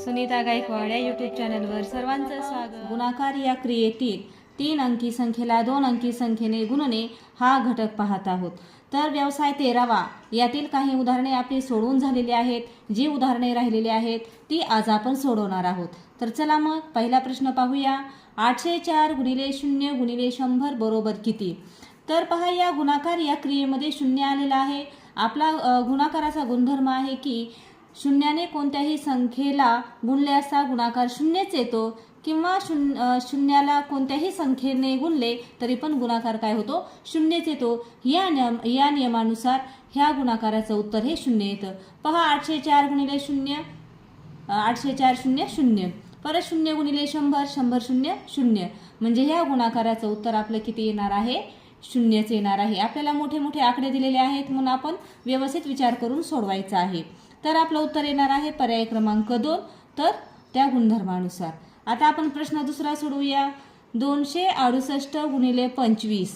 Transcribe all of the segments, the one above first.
सुनीता गायकवाड या यूट्यूब चॅनलवर सर्वांचं स्वागत. गुणाकार या क्रियेतील तीन अंकी संख्येला दोन अंकी संख्येने गुणणे हा घटक पाहत आहोत. तर व्यवसाय तेरावा यातील काही उदाहरणे आपली सोडवून झालेली आहेत. जी उदाहरणे राहिलेली आहेत ती आज आपण सोडवणार आहोत. तर चला मग पहिला प्रश्न पाहूया. आठशे चार गुणिले शून्य गुणिले शंभर बरोबर किती? तर पहा या गुणाकार या क्रियेमध्ये शून्य आलेला आहे. आपला गुणाकाराचा गुणधर्म आहे की शून्याने कोणत्याही संख्येला गुणले असता गुणाकार शून्यच येतो. किंवा शून्य शून्याला कोणत्याही संख्येने गुणले तरी पण गुणाकार काय होतो? शून्यच येतो. या नियम या नियमानुसार ह्या गुणाकाराचं उत्तर हे शून्य येतं. पहा आठशे चार गुणिले शून्य आठशे चार शून्य शून्य. परत शून्य गुणिले शंभर शंभर शून्य शून्य. म्हणजे ह्या गुणाकाराचं उत्तर आपलं किती येणार आहे? शून्यच येणार आहे. आपल्याला मोठे मोठे आकडे दिलेले आहेत म्हणून आपण व्यवस्थित विचार करून सोडवायचा आहे. तर आपलं उत्तर येणार आहे पर्याय क्रमांक दोन तर त्या गुणधर्मानुसार. आता आपण प्रश्न दुसरा सोडवूया. दोनशे अडुसष्ट गुणिले पंचवीस.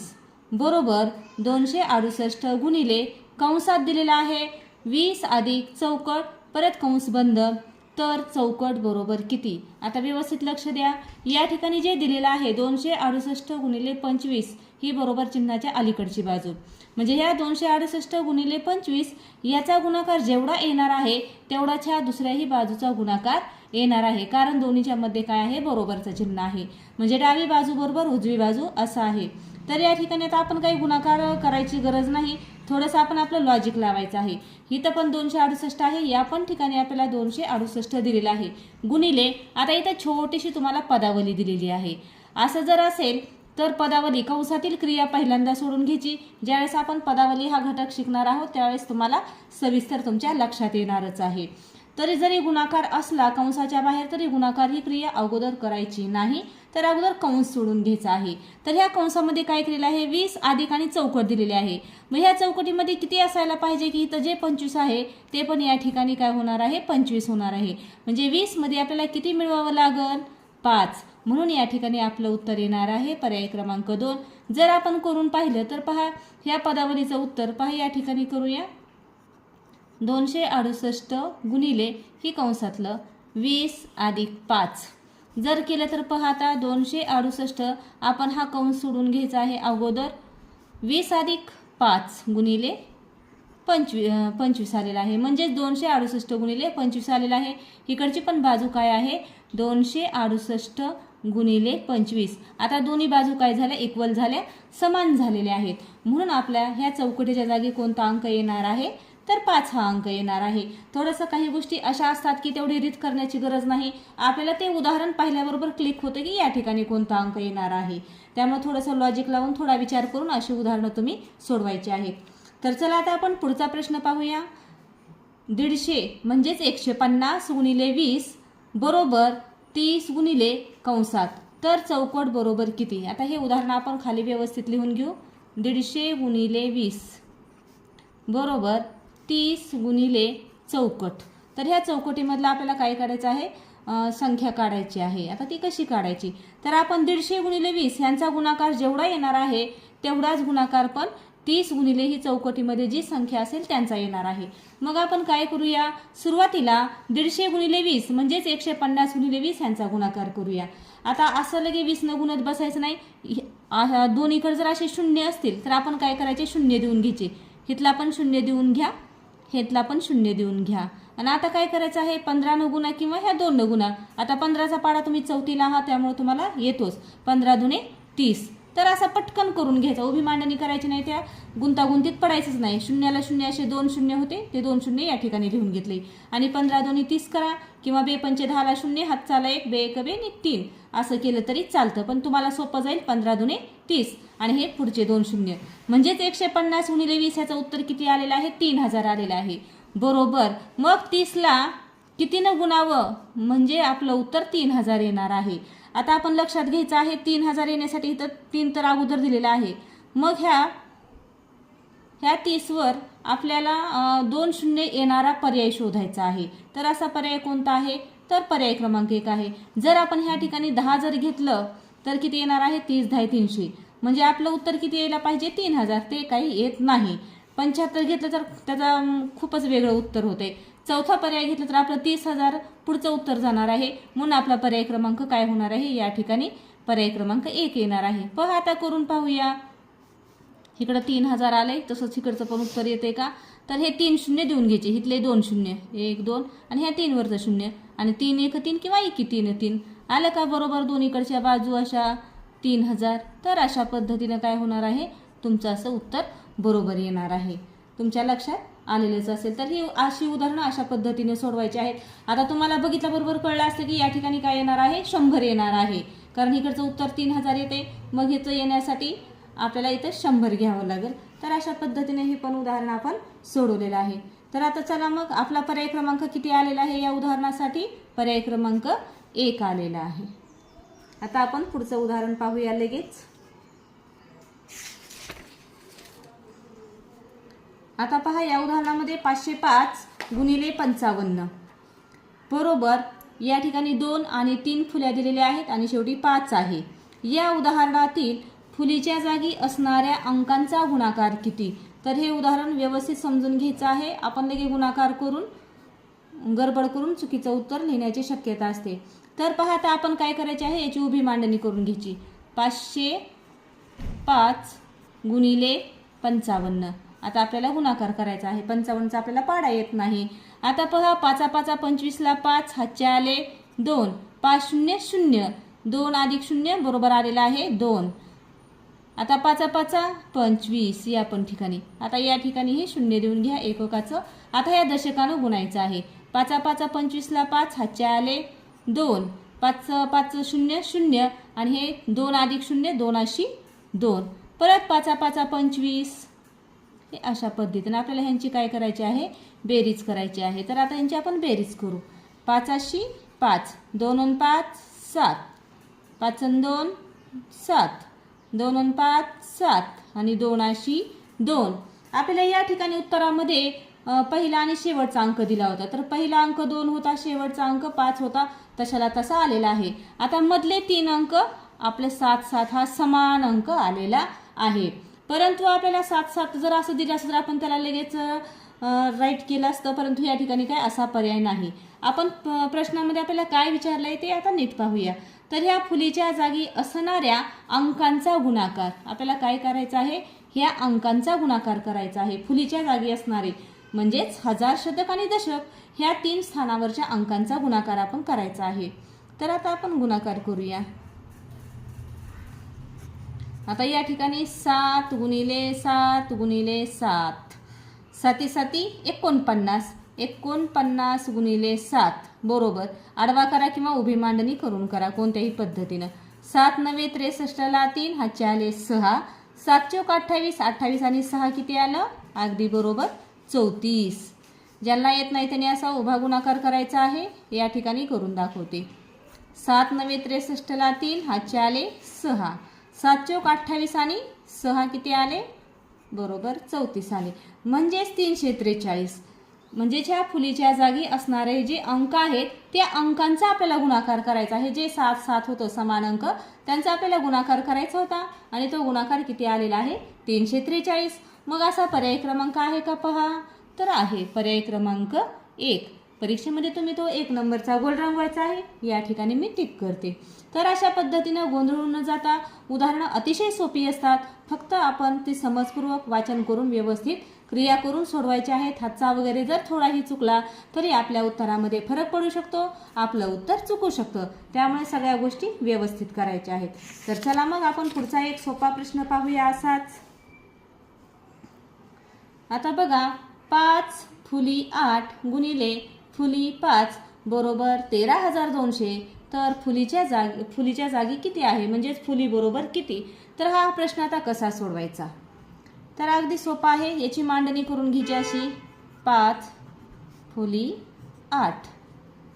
बरोबर दोनशे अडुसष्ट गुणिले कंसात दिलेला आहे. वीस अधिक चौकट परत कंस बंद. तर चौकट बरोबर किती? आता व्यवस्थित लक्ष द्या. या ठिकाणी जे दिलेलं आहे दोनशे अडुसष्ट गुणिले पंचवीस ही बरोबर चिन्हाच्या अलीकडची बाजू. म्हणजे ह्या दोनशे अडुसष्ट गुणिले पंचवीस याचा गुणाकार जेवढा येणार आहे तेवढाच ह्या दुसऱ्याही बाजूचा गुणाकार येणार आहे. कारण दोन्हीच्या मध्ये काय आहे? बरोबरचं चिन्ह आहे. म्हणजे डावी बाजू बरोबर उजवी बाजू असं आहे. तर या ठिकाणी आता आपण काही गुणाकार करायची गरज नाही. थोडंसं आपण आपलं लॉजिक लावायचं आहे. इथं पण दोनशे अडुसष्ट आहे. या पण ठिकाणी आपल्याला दोनशे अडुसष्ट दिलेलं आहे. गुणिले आता इथं छोटीशी तुम्हाला पदावली दिलेली आहे. असं जर असेल तर पदावली कंसातील क्रिया पहिल्यांदा सोडून घ्यायची. ज्यावेळेस आपण पदावली हा घटक शिकणार आहोत त्यावेळेस तुम्हाला सविस्तर तुमच्या लक्षात येणारच आहे. तरी जरी गुणाकार असला कंसाच्या बाहेर तरी गुणाकार ही क्रिया अगोदर करायची नाही तर अगोदर कंस सोडून घ्यायचा आहे. तर ह्या कंसामध्ये काय केलेलं आहे वीस अधिक आणि चौकट दिलेली आहे. मग ह्या चौकटीमध्ये किती असायला पाहिजे की इथं जे पंचवीस आहे ते पण या ठिकाणी काय होणार आहे? पंचवीस होणार आहे. म्हणजे वीसमध्ये आपल्याला किती मिळवावं लागल? पाच. म्हणून या ठिकाणी आपलं उत्तर येणार आहे पर्याय क्रमांक दोन. जर आपण करून पाहिलं तर पहा ह्या पदावलीचं उत्तर पहा या ठिकाणी करूया. दोनशे अडुसष्ट गुणिले ही कंसातलं वीस अधिक पाच. जर केलं तर पाहता दोनशे अडुसष्ट आपण हा कंस सोडून घ्यायचा आहे अगोदर. वीस अधिक पाच गुणिले पंचवी पंचवीस आलेला आहे. म्हणजेच दोनशे अडुसष्ट गुणिले पंचवीस आलेला आहे. इकडची पण बाजू काय आहे? दोनशे अडुसष्ट गुणिले पंचवीस. आता दोन्ही बाजू काय झाल्या? इक्वल झाल्या. समान झालेल्या आहेत. म्हणून आपल्या ह्या चौकटीच्या जागी कोणता अंक येणार आहे? तर पाच हा अंक येणार आहे. थोडंसं काही गोष्टी अशा असतात की तेवढी रीत करण्याची गरज नाही. आपल्याला ते उदाहरण पाहिल्याबरोबर क्लिक होतं की या ठिकाणी कोणता अंक येणार आहे. त्यामुळे थोडंसं लॉजिक लावून थोडा विचार करून अशी उदाहरणं तुम्ही सोडवायची आहेत. तर चला आता आपण पुढचा प्रश्न पाहूया. दीडशे म्हणजेच एकशे पन्नास गुणिले वीस बरोबर तीस गुणिले कंसात. तर चौकट बरोबर किती? आता हे उदाहरण आपण खाली व्यवस्थित लिहून घेऊ. दीडशे गुणिले वीस बरोबर तीस गुणिले चौकट. तर ह्या चौकटीमधलं आपल्याला काय काढायचं आहे? संख्या काढायची आहे. आता ती कशी काढायची? तर आपण दीडशे गुणिले वीस ह्यांचा गुणाकार जेवढा येणार आहे तेवढाच गुणाकार पण तीस गुणिले ही चौकटीमध्ये जी संख्या असेल त्यांचा येणार आहे. मग आपण काय करूया? सुरुवातीला दीडशे गुणिले वीस म्हणजेच एकशे पन्नास गुणिले वीस ह्यांचा गुणाकार करूया. आता असं लगे वीस न गुणत बसायचं नाही. दोन आ- दोन्हीकडे जर असे शून्य असतील तर आपण काय करायचे? शून्य देऊन घ्यायचे. हिथला पण शून्य देऊन घ्या. हेतला पण शून्य देऊन घ्या. आणि आता काय करायचं आहे? पंधरा न गुणा किंवा ह्या दोन न गुणा आता पंधराचा पाडा तुम्ही चौथीला आहात त्यामुळे तुम्हाला येतोच. पंधरा दुने तीस. तर असा पटकन करून घ्यायचा. उभी मांडणी करायची नाही त्या. गुंतागुंतीत पडायचंच नाही. शून्याला शून्य असे दोन शून्य होते. ते दोन शून्य या ठिकाणी लिहून घेतले. आणि पंधरा दोन्ही तीस करा किंवा बे पंचे दहाला शून्य हातचाला एक बे एक बे आणि तीन. असं केलं तरी चालतं. पण तुम्हाला सोपं जाईल पंधरा दुने तीस. आणि हे पुढचे दोन शून्य. म्हणजेच एकशे पन्नास गुणिले वीस ह्याचं उत्तर किती आलेलं आहे? तीन हजार आलेलं आहे. बरोबर. मग तीसला कितीनं गुणावं? म्हणजे आपलं उत्तर तीन हजार येणार आहे. आता आपण लक्षात घ्यायचं आहे तीन हजार येण्यासाठी इथं तीन तर अगोदर दिलेलं आहे. मग ह्या ह्या तीसवर आपल्याला दोन शून्य येणारा पर्याय शोधायचा आहे. तर असा पर्याय कोणता आहे? तर पर्याय क्रमांक एक आहे. जर आपण ह्या ठिकाणी दहा जर घेतलं तर किती येणार आहे? तीस दहा तीनशे. म्हणजे आपलं उत्तर किती यायला पाहिजे? तीन हजार. ते काही येत नाही. पंच्याहत्तर घेतलं तर त्याचा खूपच वेगळं उत्तर होते चौथा पर्याय घेतला तर आपलं तीस हजार पुढचं उत्तर जाणार आहे. म्हणून आपला पर्याय क्रमांक काय होणार आहे? या ठिकाणी पर्याय क्रमांक एक येणार आहे. पहा आता करून पाहूया. इकडं तीन हजार आले तसंच इकडचं पण उत्तर येते का? तर हे तीन शून्य देऊन घ्यायचे. इथले दोन शून्य. एक दोन. आणि ह्या तीनवरचं शून्य. आणि तीन एक तीन किंवा एक तीन तीन. आलं का बरोबर दोन इकडच्या बाजू अशा तीन हजार? तर अशा पद्धतीनं काय होणार आहे? तुमचं असं उत्तर बरोबर येणार आहे. तुमच्या लक्षात आलेलंच असेल. तर ही अशी उदाहरणं अशा पद्धतीने सोडवायची आहेत. आता तुम्हाला बघितल्याबरोबर कळलं असतं की या ठिकाणी काय येणार आहे? शंभर येणार आहे. कारण इकडचं उत्तर तीन हजार येते. मग ह्याचं येण्यासाठी आपल्याला इथं शंभर घ्यावं लागेल. तर अशा पद्धतीने हे पण उदाहरण आपण सोडवलेलं आहे. तर आता चला मग आपला पर्याय क्रमांक किती आलेला आहे या उदाहरणासाठी? पर्याय क्रमांक एक आलेला आहे. आता आपण पुढचं उदाहरण पाहूया लगेच. आता पहा या उदाहरणामध्ये पाचशे पाच गुणिले पंचावन्न. बरोबर या ठिकाणी दोन आणि तीन फुल्या दिलेल्या आहेत आणि शेवटी पाच आहे. या उदाहरणातील फुलीच्या जागी असणाऱ्या अंकांचा गुणाकार किती? तर हे उदाहरण व्यवस्थित समजून घ्यायचं आहे. आपण लगे गुणाकार करून गडबड करून चुकीचं उत्तर लिहिण्याची शक्यता असते. तर पहा आता आपण काय करायचे आहे? याची उभी मांडणी करून घ्यायची. पाचशे पाच गुणिले पंचावन्न. आता आपल्याला गुणाकार करायचा आहे. पंचावन्नचा आपल्याला पाडा येत नाही. आता पहा पाचा पाचा पंचवीसला पाच हातचे आले दोन. पाच शून्य शून्य. दोन अधिक शून्य बरोबर आलेला आहे दोन. आता पाचा पाचा पंचवीस या पण ठिकाणी. आता या ठिकाणी हे शून्य देऊन घ्या एककाचं. आता या दशकानं गुणायचं आहे. पाचा पाचा पंचवीसला पाच हातचे आले दोन. पाच पाच शून्य शून्य. आणि हे दोन अधिक शून्य दोन अशी दोन. परत पाचा पाचा पंचवीस. अशा पद्धतीनं आपल्याला ह्यांची काय करायची आहे? बेरीज करायची आहे. तर आता ह्यांची आपण बेरीज करू. पाचाशी पाच. दोन अन पाच सात. पाच अन दोन सात. दोन अन पाच सात. आणि दोनाशी दोन. आपल्याला या ठिकाणी उत्तरामध्ये पहिला आणि शेवटचा अंक दिला होता. तर पहिला अंक दोन होता शेवटचा अंक पाच होता. तशाला तसा आलेला आहे. आता मधले तीन अंक आपले सात सात हा समान अंक आलेला आहे. परंतु आपल्याला सात सात जर असं दिलं असं तर आपण त्याला लगेच राईट केलं असतं परंतु या ठिकाणी काय असा पर्याय नाही. आपण प- प्रश्नामध्ये आपल्याला काय विचारलं आहे ते आता नीट पाहूया. तर ह्या फुलीच्या जागी असणाऱ्या अंकांचा गुणाकार. आपल्याला काय करायचं आहे? ह्या अंकांचा गुणाकार करायचा आहे. फुलीच्या जागी असणारे म्हणजेच हजार शतक आणि दशक ह्या तीन स्थानावरच्या अंकांचा गुणाकार आपण करायचा आहे. तर आता आपण गुणाकार करूया. आता या ठिकाणी सात गुणिले सात गुणिले सात. साती साती एकोणपन्नास. एकोणपन्नास गुणिले सात. बरोबर. आडवा करा किंवा उभी मांडणी करून करा कोणत्याही पद्धतीनं. सात नव्हे त्रेसष्टला तीन हातचे आले सहा. सात चौक अठ्ठावीस अठ्ठावीस आणि सहा किती आलं? अगदी बरोबर चौतीस. ज्यांना येत नाही त्यांनी असा उभा गुणाकार करायचा आहे. या ठिकाणी करून दाखवते. सात नव्हे त्रेसष्टला तीन हातचे आले सहा. सात चौक अठ्ठावीस आणि सहा किती आले? बरोबर चौतीस आले. म्हणजेच तीनशे त्रेचाळीस म्हणजेच ह्या फुलीच्या जागी असणारे जे अंक आहेत त्या अंकांचा आपल्याला गुणाकार करायचा आहे. जे सात सात होतं समान अंक त्यांचा आपल्याला गुणाकार करायचा होता. आणि तो गुणाकार किती आलेला आहे? तीनशे त्रेचाळीस मग असा पर्याय क्रमांक आहे का? पहा. तर आहे पर्याय क्रमांक एक. परीक्षेमध्ये तुम्ही तो एक नंबरचा गोल रंगवायचा आहे या ठिकाणी मी टिक करते. तर अशा पद्धतीनं गोंधळून न जाता उदाहरणं अतिशय सोपी असतात. फक्त आपण ती समजपूर्वक वाचन करून व्यवस्थित क्रिया करून सोडवायचे आहेत. हातचा वगैरे जर थोडाही चुकला तरी आपल्या उत्तरामध्ये फरक पडू शकतो. आपलं उत्तर चुकू शकतं. त्यामुळे सगळ्या गोष्टी व्यवस्थित करायच्या आहेत. तर चला मग आपण पुढचा एक सोपा प्रश्न पाहूया असाच. आता बघा पाच फुली आठ गुणिले फुली पाच बरोबर तेरा हजार दोनशे तर फुलीच्या जागी फुलीच्या जागी किती आहे? म्हणजेच फुली बरोबर किती? तर हा प्रश्न आता कसा सोडवायचा? तर अगदी सोपा आहे. याची मांडणी करून घ्यायची अशी पाच फुली आठ.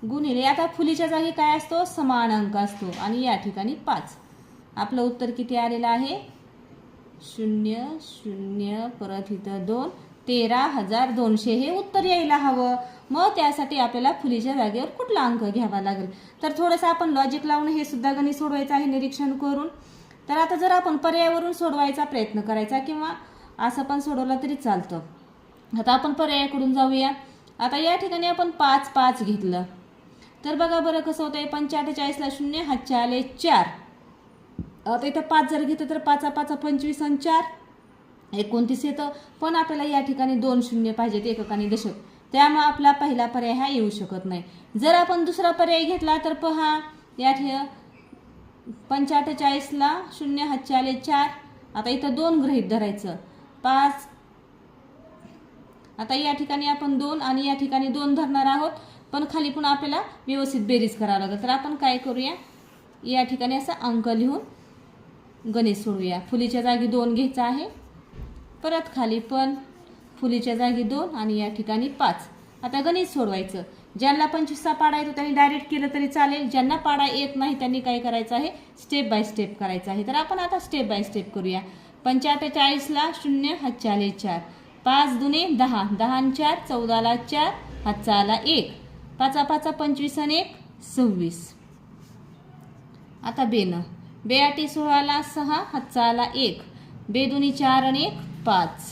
गुणिले आता फुलीच्या जागी काय असतो? समान अंक असतो. आणि या ठिकाणी पाच. आपलं उत्तर किती आलेलं आहे? शून्य शून्य परत इथं दोन. तेरा हजार दोनशे हे उत्तर यायला हवं. मग त्यासाठी आपल्याला फुलीच्या जागेवर कुठला अंक घ्यावा लागेल? तर थोडंसं आपण लॉजिक लावून हे सुद्धा गणित सोडवायचं आहे निरीक्षण करून. तर आता जर आपण पर्यायावरून सोडवायचा प्रयत्न करायचा किंवा असं पण सोडवलं तरी चालतं. आता आपण पर्यायाकडून जाऊया. आता या ठिकाणी आपण पाच पाच घेतलं. तर बघा बरं कसं होतं आहे पंचेचाळीसला शून्य हातचे आले चार. आता इथं पाच जर घेतलं तर पाचा पाचा पंचवीस आणि चार. एकोणतीस येतं. पण आपल्याला या ठिकाणी दोन शून्य पाहिजेत एककाने दशक. त्यामुळे आपला पहिला पर्याय हा येऊ शकत नाही. जर आपण दुसरा पर्याय घेतला तर पहा या ठे पंचेचाळीसला शून्य हातचे आले चार. आता इथं दोन गृहीत धरायचं. पाच. आता या ठिकाणी आपण दोन आणि या ठिकाणी दोन धरणार आहोत. पण खाली पुन्हा आपल्याला व्यवस्थित बेरीज करावं लागेल. तर आपण काय करूया? या ठिकाणी असा अंक लिहून गणित सोडूया. फुलीच्या जागी दोन घ्यायचा आहे. परत खाली पण फुलीच्या जागी दोन आणि या ठिकाणी पाच. आता गणित सोडवायचं. ज्यांना पंचवीसचा पाडा येतो त्यांनी डायरेक्ट केलं तरी चालेल. ज्यांना पाडा येत नाही त्यांनी काय करायचं आहे? स्टेप बाय स्टेप करायचं आहे. तर आपण आता स्टेप बाय स्टेप करूया. पंच्याहत्तेचाळीसला शून्य हातच्या चार. पाच दुने दहा. दहा आणि चार चौदाला चार हातचा एक. पाचा पाचा पंचवीस आणि एक सव्वीस. आता बेनं. बे आठी सोळाला सहा हातचा एक. बे दुनी चार आणि एक पाच.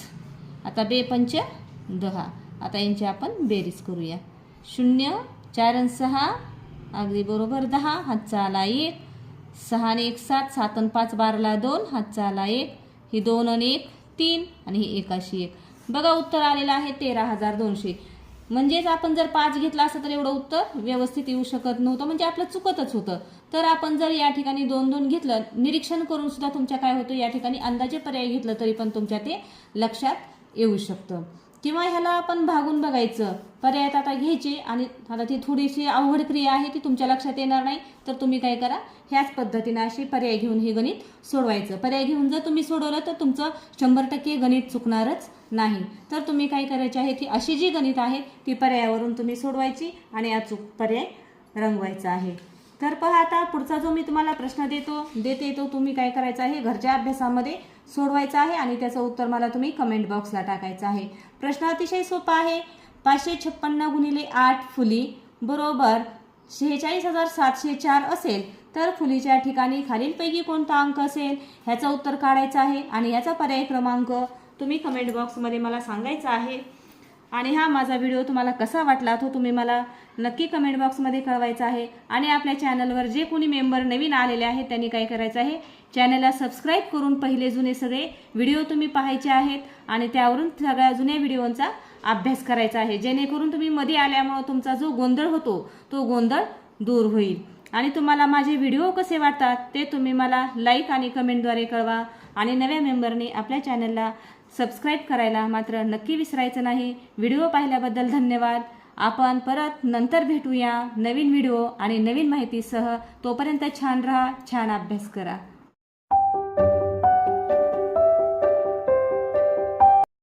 आता बे पंच दहा. आता यांची आपण बेरीज करूया. शून्य चार आणि सहा अगदी बरोबर दहा. हातचा आला एक. सहा आणि एक सात. सात आणि पाच बाराला दोन. हातचा आला एक. ही दोन आणि एक तीन. आणि ही एकाशी एक. बघा उत्तर आलेलं आहे तेरा हजार दोनशे. म्हणजेच आपण जर पाच घेतला असं तर एवढं उत्तर व्यवस्थित येऊ शकत नव्हतं म्हणजे आपलं चुकतच होतं. तर आपण जर या ठिकाणी दोन दोन घेतलं निरीक्षण करून सुद्धा तुमच्या काय होतं या ठिकाणी अंदाजे पर्याय घेतलं तरी पण तुमच्या ते लक्षात येऊ शकतं. किंवा ह्याला आपण भागून बघायचं. पर्यायात आता घ्यायचे आणि आता ती थोडीशी अवघड क्रिया आहे ती तुमच्या लक्षात येणार नाही. तर तुम्ही काय करा ह्याच पद्धतीनं अशी पर्याय घेऊन हे गणित सोडवायचं. पर्याय घेऊन जर तुम्ही सोडवलं तर तुमचं शंभर टक्के गणित चुकणारच नाही. तर तुम्ही काय करायचे आहे ती अशी जी गणित आहे ती पर्यायावरून तुम्ही सोडवायची आणि अचूक पर्याय रंगवायचा आहे. तर पहा आता पुढचा जो मी तुम्हाला प्रश्न देतो देते तो तुम्ही काय करायचा आहे घरच्या अभ्यासामध्ये सोडवायचा आहे आणि त्याचं उत्तर मला तुम्ही कमेंट बॉक्सला टाकायचं आहे. प्रश्न अतिशय सोपा आहे. पाचशे छप्पन्न गुणिले आठ फुली बरोबर शेहेचाळीस हजार सातशे चार असेल तर फुलीच्या ठिकाणी खालीलपैकी कोणता अंक असेल? ह्याचं उत्तर काढायचं आहे आणि याचा पर्याय क्रमांक तुम्ही कमेंट बॉक्समध्ये मला सांगायचा आहे. आणि हा माझा व्हिडिओ तुम्हाला कसा वाटला तो तुम्ही मला नक्की कमेंट बॉक्समध्ये कळवायचा आहे. आणि आपल्या चॅनलवर जे कोणी मेंबर नवीन आलेले आहेत त्यांनी काय करायचं आहे? चॅनलला सबस्क्राईब करून पहिले जुने सगळे व्हिडिओ तुम्ही पाहायचे आहेत आणि त्यावरून सगळ्या जुन्या व्हिडिओंचा अभ्यास करायचा आहे. जेणेकरून तुम्ही मध्ये आल्यामुळं तुमचा जो गोंधळ होतो तो गोंधळ दूर होईल. आणि तुम्हाला माझे व्हिडिओ कसे वाटतात ते तुम्ही मला लाईक आणि कमेंटद्वारे कळवा. आणि नव्या मेंबरने आपल्या चॅनलला सबस्क्राईब करायला मात्र नक्की विसरायचं नाही. व्हिडिओ पाहिल्याबद्दल धन्यवाद. आपण परत नंतर भेटूया नवीन व्हिडिओ आणि नवीन माहितीसह. तोपर्यंत छान राहा छान अभ्यास करा.